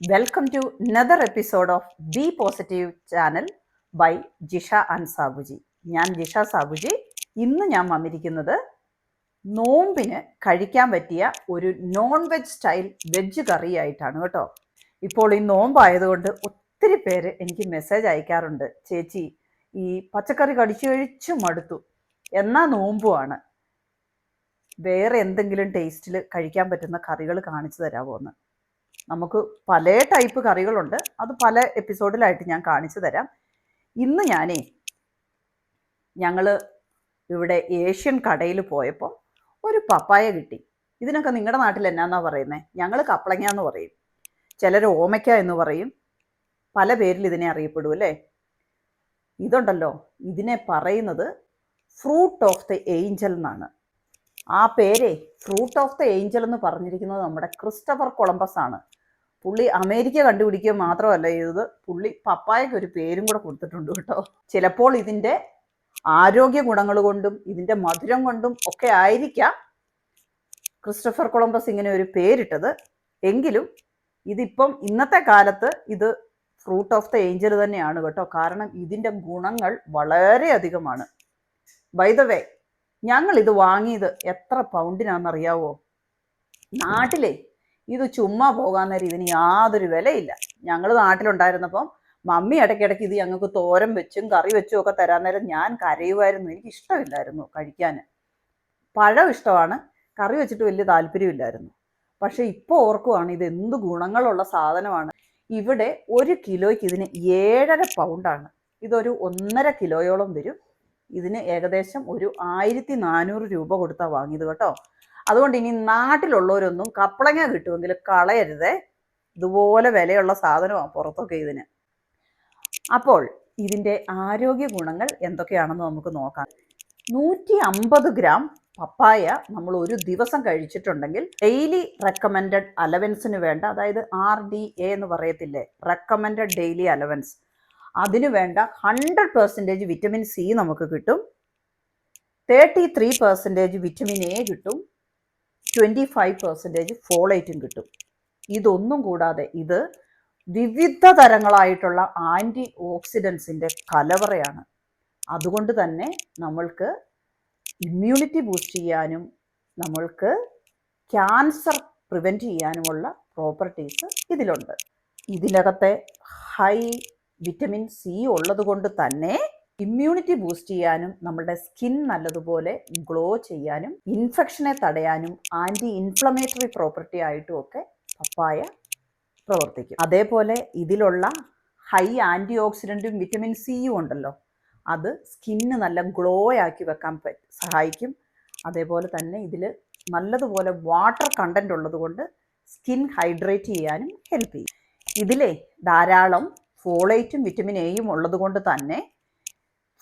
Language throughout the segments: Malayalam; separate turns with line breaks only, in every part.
Welcome to another episode of B positive channel by Jisha and Sabuji ഞാൻ ജിഷ സാബുജി. ഇന്ന് ഞാൻ വന്നിരിക്കുന്നത് നോമ്പിന് കഴിക്കാൻ പറ്റിയ ഒരു non veg style veg curry ആയിട്ടാണ് കേട്ടോ. ഇപ്പോൾ ഈ നോമ്പായതുകൊണ്ട് ഒത്തിരി പേര് എനിക്ക് മെസ്സേജ് അയക്കാറുണ്ട്. ചേച്ചി ഈ പച്ചക്കറി കടിച്ചു കഴിച്ചു മടുത്തു. എന്നാ നോമ്പുമാണ് വേറെ എന്തെങ്കിലും ടേസ്റ്റിൽ കഴിക്കാൻ പറ്റുന്ന കറികൾ കാണിച്ചു തരാമോ എന്ന്. നമുക്ക് പല ടൈപ്പ് കറികളുണ്ട്. അത് പല എപ്പിസോഡിലായിട്ട് ഞാൻ കാണിച്ചു തരാം. ഇന്ന് ഞാനേ ഞങ്ങൾ ഇവിടെ ഏഷ്യൻ കടയിൽ പോയപ്പോൾ ഒരു പപ്പായ കിട്ടി. ഇതിനൊക്കെ നിങ്ങളുടെ നാട്ടിൽ എന്നാന്നാ പറയുന്നത് ഞങ്ങൾ കപ്പളങ്ങ എന്ന് പറയും. ചിലർ ഓമയ്ക്ക എന്ന് പറയും. പല പേരിൽ ഇതിനെ അറിയപ്പെടും അല്ലേ? ഇതുണ്ടല്ലോ. ഇതിനെ പറയുന്നത് ഫ്രൂട്ട് ഓഫ് ദ ഏഞ്ചൽ എന്നാണ്. ആ പേരെ ഫ്രൂട്ട് ഓഫ് ദ ഏഞ്ചൽ എന്ന് പറഞ്ഞിരിക്കുന്നത് നമ്മുടെ ക്രിസ്റ്റഫർ കൊളംബസ് ആണ് പുള്ളി അമേരിക്ക കണ്ടുപിടിക്കുക മാത്രമല്ല ചെയ്തത്. പുള്ളി പപ്പായക്ക് ഒരു പേരും കൂടെ കൊടുത്തിട്ടുണ്ട് കേട്ടോ. ചിലപ്പോൾ ഇതിന്റെ ആരോഗ്യ ഗുണങ്ങൾ കൊണ്ടും ഇതിന്റെ മധുരം കൊണ്ടും ഒക്കെ ആയിരിക്കാം ക്രിസ്റ്റഫർ കൊളംബസ് ഇങ്ങനെ ഒരു പേരിട്ടത്. എങ്കിലും ഇതിപ്പം ഇന്നത്തെ കാലത്ത് ഇത് ഫ്രൂട്ട് ഓഫ് ദ ഏഞ്ചൽ തന്നെയാണ് കേട്ടോ. കാരണം ഇതിന്റെ ഗുണങ്ങൾ വളരെയധികമാണ് ബൈ ദ വേ ഞങ്ങൾ ഇത് വാങ്ങിയത് എത്ര പൗണ്ടിനാണെന്നറിയാവോ? നാട്ടിലെ ഇത് ചുമ്മാ പോകാൻ നേരം ഇതിന് യാതൊരു വിലയില്ല. ഞങ്ങൾ നാട്ടിലുണ്ടായിരുന്നപ്പം മമ്മി ഇടയ്ക്കിടയ്ക്ക് ഇത് ഞങ്ങൾക്ക് തോരൻ വെച്ചും കറി വെച്ചും ഒക്കെ തരാൻ നേരം ഞാൻ കരയുമായിരുന്നു. എനിക്ക് ഇഷ്ടമില്ലായിരുന്നു കഴിക്കാൻ പഴം ഇഷ്ടമാണ് കറി വെച്ചിട്ട് വലിയ താല്പര്യമില്ലായിരുന്നു. പക്ഷെ ഇപ്പോൾ ഓർക്കുവാണ് ഇത് എന്ത് ഗുണങ്ങളുള്ള സാധനമാണ്. ഇവിടെ ഒരു കിലോയ്ക്ക് ഇതിന് ഏഴര പൗണ്ടാണ്. ഇതൊരു ഒന്നര കിലോയോളം വരും. ഇതിന് ഏകദേശം ഒരു ആയിരത്തി നാനൂറ് രൂപ കൊടുത്താൽ വാങ്ങിയത് കേട്ടോ. അതുകൊണ്ട് ഇനി നാട്ടിലുള്ളവരൊന്നും കപ്പളങ്ങ കിട്ടുമെങ്കിൽ കളയരുതേ. ഇതുപോലെ വിലയുള്ള സാധനമാണ് പുറത്തൊക്കെ ഇതിന്. അപ്പോൾ ഇതിന്റെ ആരോഗ്യ ഗുണങ്ങൾ എന്തൊക്കെയാണെന്ന് നമുക്ക് നോക്കാം. നൂറ്റി അമ്പത് ഗ്രാം പപ്പായ നമ്മൾ ഒരു ദിവസം കഴിച്ചിട്ടുണ്ടെങ്കിൽ ഡെയിലി റെക്കമെൻഡഡ് അലവൻസിന് വേണ്ട അതായത് ആർ ഡി എ എന്ന് പറയത്തില്ലേ റെക്കമെൻഡഡ് ഡെയിലി അലവൻസ്. അതിനു വേണ്ട ഹൺഡ്രഡ് പെർസെന്റേജ് വിറ്റമിൻ സി നമുക്ക് കിട്ടും. Thirty three percentage vitamin A കിട്ടും. ട്വന്റി ഫൈവ് പെർസെന്റേജ് ഫോളേറ്റും കിട്ടും. ഇതൊന്നും കൂടാതെ ഇത് വിവിധ തരങ്ങളായിട്ടുള്ള ആന്റി ഓക്സിഡൻസിന്റെ കലവറയാണ്. അതുകൊണ്ട് തന്നെ നമ്മൾക്ക് ഇമ്മ്യൂണിറ്റി ബൂസ്റ്റ് ചെയ്യാനും നമ്മൾക്ക് ക്യാൻസർ പ്രിവെന്റ് ചെയ്യാനുമുള്ള പ്രോപ്പർട്ടീസ് ഇതിലുണ്ട്. ഇതിനകത്തെ ഹൈ വിറ്റമിൻ സി ഉള്ളത് കൊണ്ട് തന്നെ ഇമ്മ്യൂണിറ്റി ബൂസ്റ്റ് ചെയ്യാനും നമ്മുടെ സ്കിൻ നല്ലതുപോലെ ഗ്ലോ ചെയ്യാനും ഇൻഫെക്ഷനെ തടയാനും ആന്റി ഇൻഫ്ലമേറ്ററി പ്രോപ്പർട്ടി ആയിട്ടും ഒക്കെ പപ്പായ പ്രവർത്തിക്കും. അതേപോലെ ഇതിലുള്ള ഹൈ ആന്റി ഓക്സിഡന്റും വിറ്റമിൻ സിയും ഉണ്ടല്ലോ അത് സ്കിന്ന് നല്ല ഗ്ലോ ആക്കി വെക്കാൻ സഹായിക്കും. അതേപോലെ തന്നെ ഇതിൽ നല്ലതുപോലെ വാട്ടർ കണ്ടന്റ് ഉള്ളത് കൊണ്ട് സ്കിൻ ഹൈഡ്രേറ്റ് ചെയ്യാനും ഹെൽപ്പ് ചെയ്യും. ഇതിലെ ധാരാളം ഫോളേറ്റും വിറ്റമിൻ എയും ഉള്ളത് കൊണ്ട് തന്നെ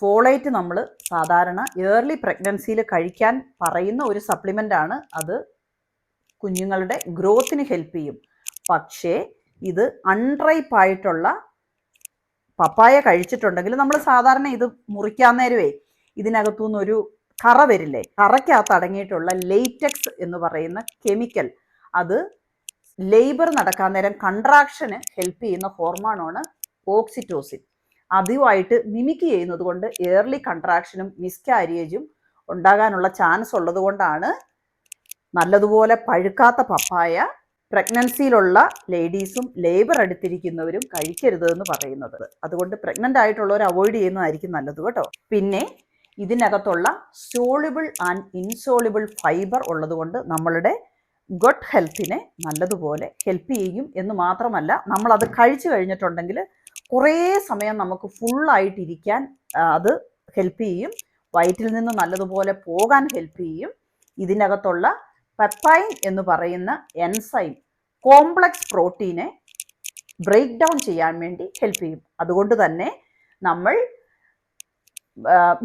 ഫോളേറ്റ് നമ്മൾ സാധാരണ ഏർലി പ്രഗ്നൻസിയിൽ കഴിക്കാൻ പറയുന്ന ഒരു സപ്ലിമെന്റ് ആണ് അത് കുഞ്ഞുങ്ങളുടെ ഗ്രോത്തിന് ഹെൽപ്പ് ചെയ്യും. പക്ഷേ ഇത് അൺറൈപ്പ് ആയിട്ടുള്ള പപ്പായ കഴിച്ചിട്ടുണ്ടെങ്കിൽ നമ്മൾ സാധാരണ ഇത് മുറിക്കാൻ നേരമേ ഇതിനകത്തുനിന്ന് ഒരു കറ വരില്ലേ? കറയ്ക്കകത്ത് അടങ്ങിയിട്ടുള്ള ലേറ്റക്സ് എന്ന് പറയുന്ന കെമിക്കൽ അത് ലേബർ നടക്കാൻ നേരം കൺട്രാക്ഷന് ഹെൽപ്പ് ചെയ്യുന്ന ഹോർമോണാണ് ഓക്സിറ്റോസിൻ അതുമായിട്ട് മിമിക്ക് ചെയ്യുന്നത് കൊണ്ട് ഏർലി കൺട്രാക്ഷനും മിസ്കാരിയേജും ഉണ്ടാകാനുള്ള ചാൻസ് ഉള്ളത് കൊണ്ടാണ് നല്ലതുപോലെ പഴുക്കാത്ത പപ്പായ പ്രഗ്നൻസിയിലുള്ള ലേഡീസും ലേബർ എടുത്തിരിക്കുന്നവരും കഴിക്കരുത് എന്ന് പറയുന്നത്. അതുകൊണ്ട് പ്രഗ്നന്റ് ആയിട്ടുള്ളവർ അവോയ്ഡ് ചെയ്യുന്നതായിരിക്കും നല്ലത് കേട്ടോ. പിന്നെ ഇതിനകത്തുള്ള സോളിബിൾ ആൻഡ് ഇൻസോളിബിൾ ഫൈബർ ഉള്ളതുകൊണ്ട് നമ്മളുടെ ഗുഡ് ഹെൽത്തിനെ നല്ലതുപോലെ ഹെൽപ്പ് ചെയ്യും എന്ന് മാത്രമല്ല നമ്മളത് കഴിച്ചു കഴിഞ്ഞിട്ടുണ്ടെങ്കിൽ കുറേ സമയം നമുക്ക് ഫുള്ളായിട്ടിരിക്കാൻ അത് ഹെൽപ്പ് ചെയ്യും. വയറ്റിൽ നിന്ന് നല്ലതുപോലെ പോകാൻ ഹെൽപ്പ് ചെയ്യും. ഇതിനകത്തുള്ള പെപ്പൈൻ എന്ന് പറയുന്ന എൻസൈം കോംപ്ലക്സ് പ്രോട്ടീനെ ബ്രേക്ക് ഡൗൺ ചെയ്യാൻ വേണ്ടി ഹെൽപ്പ് ചെയ്യും. അതുകൊണ്ട് തന്നെ നമ്മൾ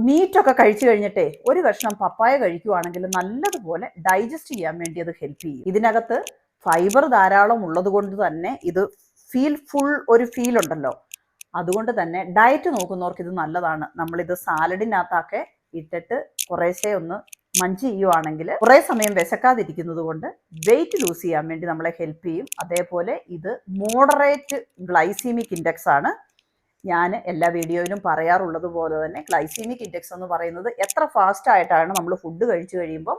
മീറ്റൊക്കെ കഴിച്ചു കഴിഞ്ഞിട്ടേ ഒരു കഷ്ണം പപ്പായ കഴിക്കുവാണെങ്കിൽ നല്ലതുപോലെ ഡൈജസ്റ്റ് ചെയ്യാൻ വേണ്ടി അത് ഹെൽപ്പ് ചെയ്യും. ഇതിനകത്ത് ഫൈബർ ധാരാളം ഉള്ളത് കൊണ്ട് തന്നെ ഇത് ഫീൽ ഫുൾ ഒരു ഫീൽ ഉണ്ടല്ലോ. അതുകൊണ്ട് തന്നെ ഡയറ്റ് നോക്കുന്നവർക്ക് ഇത് നല്ലതാണ്. നമ്മളിത് സാലഡിനകത്തൊക്കെ ഇട്ടിട്ട് കുറേശ്ശെ ഒന്ന് മഞ്ച് ചെയ്യുവാണെങ്കിൽ കുറേ സമയം വിശക്കാതിരിക്കുന്നത് കൊണ്ട് വെയിറ്റ് ലൂസ് ചെയ്യാൻ വേണ്ടി നമ്മളെ ഹെൽപ്പ് ചെയ്യും. അതേപോലെ ഇത് മോഡറേറ്റ് ഗ്ലൈസീമിക് ഇൻഡെക്സ് ആണ്. ഞാൻ എല്ലാ വീഡിയോയിലും പറയാറുള്ളത് പോലെ തന്നെ ഗ്ലൈസീമിക് ഇൻഡെക്സ് എന്ന് പറയുന്നത് എത്ര ഫാസ്റ്റ് ആയിട്ടാണ് നമ്മൾ ഫുഡ് കഴിച്ചു കഴിയുമ്പോൾ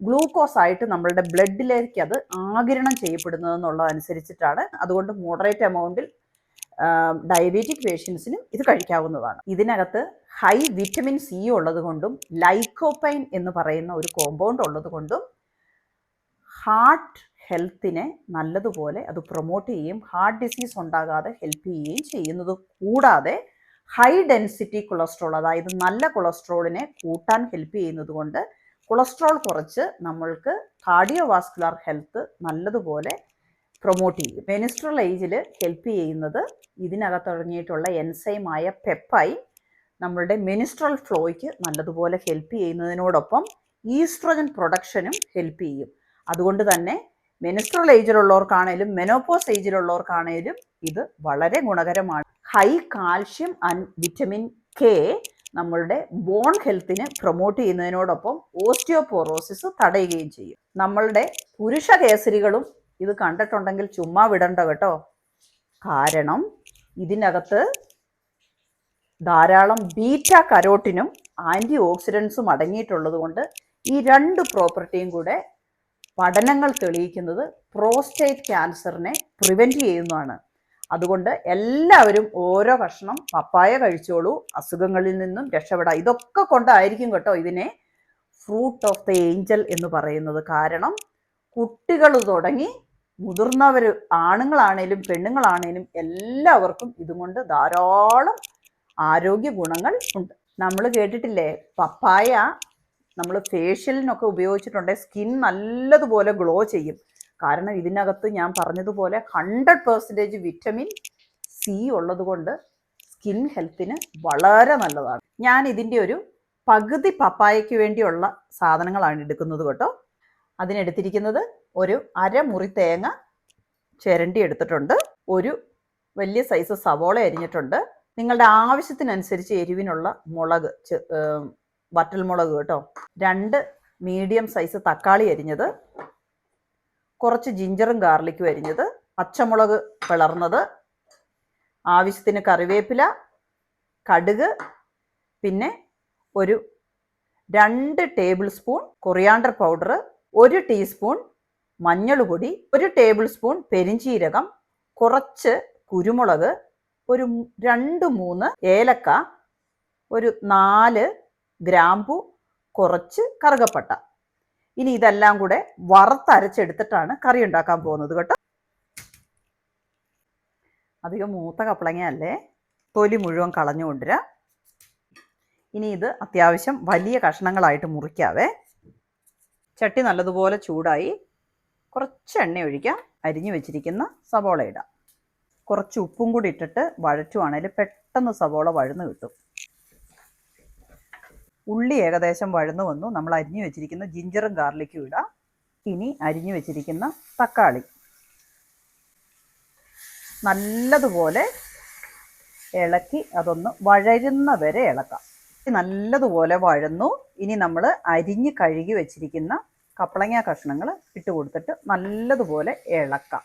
ഗ്ലൂക്കോസ് ആയിട്ട് നമ്മളുടെ ബ്ലഡിലേക്ക് അത് ആകിരണം ചെയ്യപ്പെടുന്നത് എന്നുള്ളതനുസരിച്ചിട്ടാണ്. അതുകൊണ്ട് മോഡറേറ്റ് എമൗണ്ടിൽ ഡയബറ്റിക് പേഷ്യൻസിനും ഇത് കഴിക്കാവുന്നതാണ്. ഇതിനകത്ത് ഹൈ വിറ്റമിൻ സി ഉള്ളത് കൊണ്ടും ലൈക്കോപൈൻ എന്ന് പറയുന്ന ഒരു കോമ്പൗണ്ട് ഉള്ളത് കൊണ്ടും ഹാർട്ട് ഹെൽത്തിനെ നല്ലതുപോലെ അത് പ്രൊമോട്ട് ചെയ്യുകയും ഹാർട്ട് ഡിസീസ് ഉണ്ടാകാതെ ഹെൽപ്പ് ചെയ്യുകയും ചെയ്യുന്നത് കൂടാതെ ഹൈ ഡെൻസിറ്റി കൊളസ്ട്രോൾ അതായത് നല്ല കൊളസ്ട്രോളിനെ കൂട്ടാൻ ഹെൽപ്പ് ചെയ്യുന്നത് കൊണ്ട് കൊളസ്ട്രോൾ കുറച്ച് നമ്മൾക്ക് കാർഡിയോ വാസ്കുലാർ ഹെൽത്ത് നല്ലതുപോലെ പ്രൊമോട്ട് ചെയ്യും. മെനിസ്ട്രൽ ഏജിൽ ഹെൽപ്പ് ചെയ്യുന്നത് ഇതിനകത്ത് തുടങ്ങിയിട്ടുള്ള എൻസൈമായ പെപ്പായി നമ്മളുടെ മെനിസ്ട്രൽ ഫ്ലോയ്ക്ക് നല്ലതുപോലെ ഹെൽപ്പ് ചെയ്യുന്നതിനോടൊപ്പം ഈസ്ട്രജൻ പ്രൊഡക്ഷനും ഹെൽപ്പ് ചെയ്യും. അതുകൊണ്ട് തന്നെ മെനിസ്ട്രൽ ഏജിലുള്ളവർക്കാണേലും മെനോപ്പോസ് ഏജിലുള്ളവർക്കാണേലും ഇത് വളരെ ഗുണകരമാണ്. High calcium and vitamin K നമ്മളുടെ ബോൺ ഹെൽത്തിനെ പ്രൊമോട്ട് ചെയ്യുന്നതിനോടൊപ്പം ഓസ്റ്റിയോപോറോസിസ് തടയുകയും ചെയ്യും. നമ്മളുടെ പുരുഷ കേസരികളും ഇത് കണ്ടിട്ടുണ്ടെങ്കിൽ ചുമ്മാ വിടണ്ട കേട്ടോ. കാരണം ഇതിനകത്ത് ധാരാളം ബീറ്റ കരോട്ടിനും ആന്റി ഓക്സിഡൻസും അടങ്ങിയിട്ടുള്ളത് കൊണ്ട് ഈ രണ്ട് പ്രോപ്പർട്ടിയും കൂടെ പഠനങ്ങൾ തെളിയിക്കുന്നത് പ്രോസ്റ്റേറ്റ് ക്യാൻസറിനെ പ്രിവെന്റ് ചെയ്യുന്നതാണ്. അതുകൊണ്ട് എല്ലാവരും ഓരോ കഷ്ണം പപ്പായ കഴിച്ചോളൂ അസുഖങ്ങളിൽ നിന്നും രക്ഷപ്പെടാം. ഇതൊക്കെ കൊണ്ടായിരിക്കും കേട്ടോ ഇതിനെ ഫ്രൂട്ട് ഓഫ് ദ ഏഞ്ചൽ എന്ന് പറയുന്നത്. കാരണം കുട്ടികൾ തുടങ്ങി മുതിർന്നവർ ആണുങ്ങളാണേലും പെണ്ണുങ്ങളാണേലും എല്ലാവർക്കും ഇതുകൊണ്ട് ധാരാളം ആരോഗ്യ ഗുണങ്ങൾ ഉണ്ട്. നമ്മൾ കേട്ടിട്ടില്ലേ? പപ്പായ നമ്മൾ ഫേഷ്യലിനൊക്കെ ഉപയോഗിച്ചിട്ടുണ്ടെങ്കിൽ സ്കിൻ നല്ലതുപോലെ ഗ്ലോ ചെയ്യും. കാരണം ഇതിനകത്ത് ഞാൻ പറഞ്ഞതുപോലെ ഹൺഡ്രഡ് പെർസെന്റേജ് വിറ്റമിൻ സി ഉള്ളതുകൊണ്ട് സ്കിൻ ഹെൽത്തിന് വളരെ നല്ലതാണ്. ഞാൻ ഇതിന്റെ ഒരു പകുതി പപ്പായയ്ക്ക് വേണ്ടിയുള്ള സാധനങ്ങളാണ് എടുക്കുന്നത് കേട്ടോ. അതിനെടുത്തിരിക്കുന്നത് ഒരു അരമുറി തേങ്ങ ചിരണ്ടി എടുത്തിട്ടുണ്ട്. ഒരു വലിയ സൈസ് സവോള അരിഞ്ഞിട്ടുണ്ട്. നിങ്ങളുടെ ആവശ്യത്തിനനുസരിച്ച് എരിവിനുള്ള മുളക് വറ്റൽ മുളക് കേട്ടോ. രണ്ട് മീഡിയം സൈസ് തക്കാളി അരിഞ്ഞത്. കുറച്ച് ജിഞ്ചറും ഗാർലിക്കും അരിഞ്ഞത്. പച്ചമുളക് പിളർന്നത്. ആവശ്യത്തിന് കറിവേപ്പില കടുക് പിന്നെ ഒരു രണ്ട് ടേബിൾ സ്പൂൺ കൊറിയാണ്ടർ പൗഡർ ഒരു ടീസ്പൂൺ മഞ്ഞൾപ്പൊടി ഒരു ടേബിൾ സ്പൂൺ പെരിഞ്ചീരകം കുറച്ച് കുരുമുളക് ഒരു രണ്ട് മൂന്ന് ഏലക്ക ഒരു നാല് ഗ്രാമ്പു കുറച്ച് കറുകപ്പട്ട. ഇനി ഇതെല്ലാം കൂടെ വറുത്തരച്ചെടുത്തിട്ടാണ് കറി ഉണ്ടാക്കാൻ പോകുന്നത് കേട്ടോ. അധികം മൂത്ത കപ്പളങ്ങയല്ലേ? തൊലി മുഴുവൻ കളഞ്ഞു ഇനി ഇത് അത്യാവശ്യം വലിയ കഷ്ണങ്ങളായിട്ട് മുറിക്കാവേ. ചട്ടി നല്ലതുപോലെ ചൂടായി. കുറച്ച് എണ്ണ ഒഴിക്കുക. അരിഞ്ഞു വെച്ചിരിക്കുന്ന സവോള ഇടാം. കുറച്ച് ഉപ്പും കൂടി ഇട്ടിട്ട് വഴറ്റുവാണെങ്കിൽ പെട്ടെന്ന് സവോള വഴന്ന് കിട്ടും. ഉള്ളി ഏകദേശം വഴന്നു വന്നു. നമ്മൾ അരിഞ്ഞു വെച്ചിരിക്കുന്ന ജിഞ്ചറും ഗാർലിക്കും ഇടാം. ഇനി അരിഞ്ഞു വെച്ചിരിക്കുന്ന തക്കാളി. നല്ലതുപോലെ ഇളക്കി അതൊന്ന് വഴരുന്ന വരെ ഇളക്കാം. നല്ലതുപോലെ വഴന്നു. ഇനി നമ്മൾ അരിഞ്ഞ് കഴുകി വെച്ചിരിക്കുന്ന കപ്പളങ്ങ കഷ്ണങ്ങൾ ഇട്ട് കൊടുത്തിട്ട് നല്ലതുപോലെ ഇളക്കാം.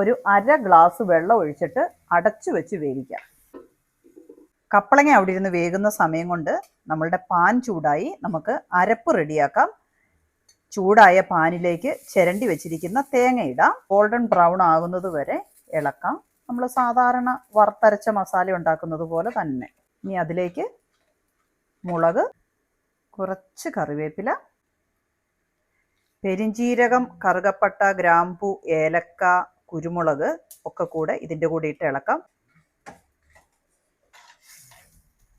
ഒരു അര ഗ്ലാസ് വെള്ളം ഒഴിച്ചിട്ട് അടച്ചു വെച്ച് വേവിക്കാം. കപ്പളങ്ങ അവിടെ ഇരുന്ന് വേകുന്ന സമയം കൊണ്ട് നമ്മളുടെ പാൻ ചൂടായി നമുക്ക് അരപ്പ് റെഡിയാക്കാം. ചൂടായ പാനിലേക്ക് ചിരണ്ടി വെച്ചിരിക്കുന്ന തേങ്ങ ഇടാം. ഗോൾഡൻ ബ്രൗൺ ആകുന്നത് വരെ ഇളക്കാം. നമ്മൾ സാധാരണ വറുത്തരച്ച മസാല ഉണ്ടാക്കുന്നത് പോലെ തന്നെ. ഇനി അതിലേക്ക് മുളക് കുറച്ച് കറിവേപ്പില പെരിഞ്ചീരകം കറുകപ്പട്ട ഗ്രാമ്പു ഏലക്ക കുരുമുളക് ഒക്കെ കൂടെ ഇതിന്റെ കൂടെ ഇട്ട് ഇളക്കാം.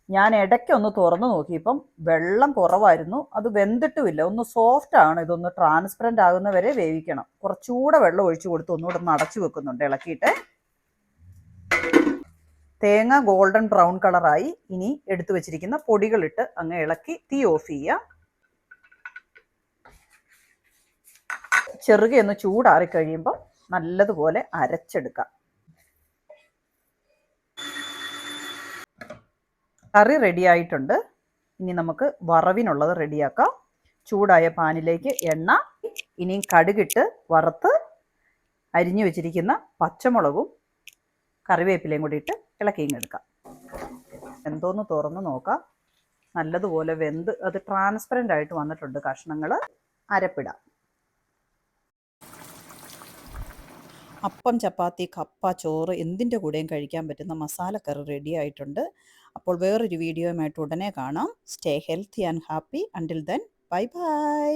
ഞാൻ ഇടയ്ക്ക് ഒന്ന് തുറന്നു നോക്കിയപ്പം വെള്ളം കുറവായിരുന്നു. അത് വെന്തിട്ടുമില്ല. ഒന്ന് സോഫ്റ്റ് ആണ്. ഇതൊന്ന് ട്രാൻസ്പെറന്റ് ആകുന്നവരെ വേവിക്കണം. കുറച്ചുകൂടെ വെള്ളം ഒഴിച്ചു കൊടുത്ത് ഒന്നുകൂടെ ഒന്ന് അടച്ചു വെക്കുന്നുണ്ട് ഇളക്കിയിട്ട്. തേങ്ങ ഗോൾഡൻ ബ്രൗൺ കളറായി ഇനി എടുത്തു വെച്ചിരിക്കുന്ന പൊടികളിട്ട് അങ്ങ് ഇളക്കി തീ ഓഫ് ചെയ്യുക. ചെറുകെ ഒന്ന് ചൂടാറി കഴിയുമ്പോൾ നല്ലതുപോലെ അരച്ചെടുക്കാം. കറി റെഡിയായിട്ടുണ്ട് ഇനി നമുക്ക് വറവിനുള്ളത് റെഡിയാക്കാം ചൂടായ പാനിലേക്ക് എണ്ണ ഇനിയും കടുകിട്ട് വറുത്ത് അരിഞ്ഞു വെച്ചിരിക്കുന്ന പച്ചമുളകും കറിവേപ്പിലയും കൂടി ഇട്ട് ഇളക്കിയും എടുക്കാം. എന്തോന്ന് തുറന്ന് നോക്കാം. നല്ലതുപോലെ വെന്ത് അത് ട്രാൻസ്പെറന്റ് ആയിട്ട് വന്നിട്ടുണ്ട് കഷ്ണങ്ങൾ അരപ്പിടാം. അപ്പം ചപ്പാത്തി കപ്പ ചോറ് എന്തിന്റെ കൂടെയും കഴിക്കാൻ പറ്റുന്ന മസാലക്കറി റെഡി ആയിട്ടുണ്ട്. അപ്പോൾ വേറൊരു വീഡിയോയുമായിട്ട് ഉടനെ കാണാം. Stay healthy and happy until then bye bye